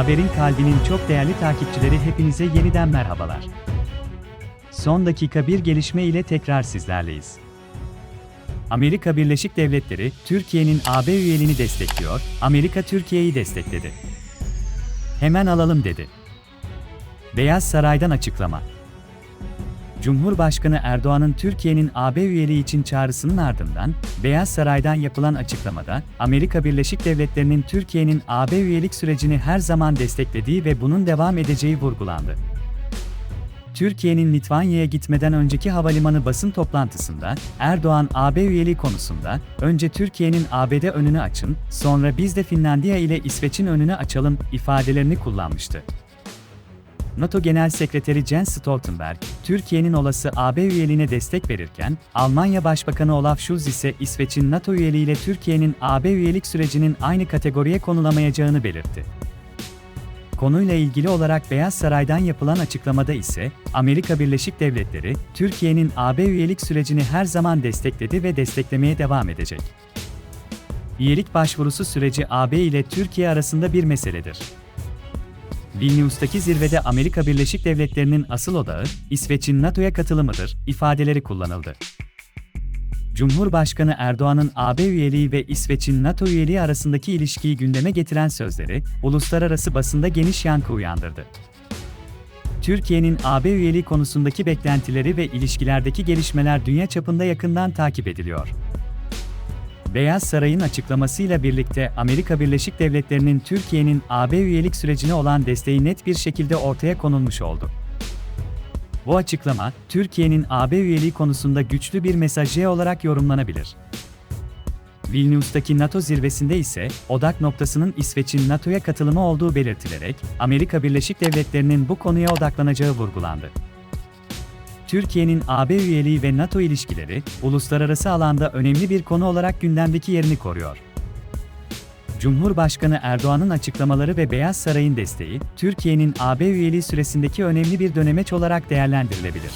Haberin kalbinin çok değerli takipçileri hepinize yeniden merhabalar. Son dakika bir gelişme ile tekrar sizlerleyiz. Amerika Birleşik Devletleri, Türkiye'nin AB üyeliğini destekliyor, Amerika Türkiye'yi destekledi. Hemen alalım dedi. Beyaz Saray'dan açıklama. Cumhurbaşkanı Erdoğan'ın Türkiye'nin AB üyeliği için çağrısının ardından, Beyaz Saray'dan yapılan açıklamada, Amerika Birleşik Devletleri'nin Türkiye'nin AB üyelik sürecini her zaman desteklediği ve bunun devam edeceği vurgulandı. Türkiye'nin Litvanya'ya gitmeden önceki havalimanı basın toplantısında, Erdoğan AB üyeliği konusunda, önce Türkiye'nin ABD önünü açın, sonra biz de Finlandiya ile İsveç'in önünü açalım ifadelerini kullanmıştı. NATO Genel Sekreteri Jens Stoltenberg, Türkiye'nin olası AB üyeliğine destek verirken, Almanya Başbakanı Olaf Scholz ise İsveç'in NATO üyeliğiyle Türkiye'nin AB üyelik sürecinin aynı kategoriye konulamayacağını belirtti. Konuyla ilgili olarak Beyaz Saray'dan yapılan açıklamada ise, Amerika Birleşik Devletleri, Türkiye'nin AB üyelik sürecini her zaman destekledi ve desteklemeye devam edecek. Üyelik başvurusu süreci AB ile Türkiye arasında bir meseledir. Vilnius'taki zirvede Amerika Birleşik Devletleri'nin asıl odağı, İsveç'in NATO'ya katılımıdır, ifadeleri kullanıldı. Cumhurbaşkanı Erdoğan'ın AB üyeliği ve İsveç'in NATO üyeliği arasındaki ilişkiyi gündeme getiren sözleri, uluslararası basında geniş yankı uyandırdı. Türkiye'nin AB üyeliği konusundaki beklentileri ve ilişkilerdeki gelişmeler dünya çapında yakından takip ediliyor. Beyaz Saray'ın açıklamasıyla birlikte Amerika Birleşik Devletleri'nin Türkiye'nin AB üyelik sürecine olan desteği net bir şekilde ortaya konulmuş oldu. Bu açıklama, Türkiye'nin AB üyeliği konusunda güçlü bir mesajı olarak yorumlanabilir. Vilnius'taki NATO zirvesinde ise odak noktasının İsveç'in NATO'ya katılımı olduğu belirtilerek Amerika Birleşik Devletleri'nin bu konuya odaklanacağı vurgulandı. Türkiye'nin AB üyeliği ve NATO ilişkileri, uluslararası alanda önemli bir konu olarak gündemdeki yerini koruyor. Cumhurbaşkanı Erdoğan'ın açıklamaları ve Beyaz Saray'ın desteği, Türkiye'nin AB üyeliği süresindeki önemli bir dönemeç olarak değerlendirilebilir.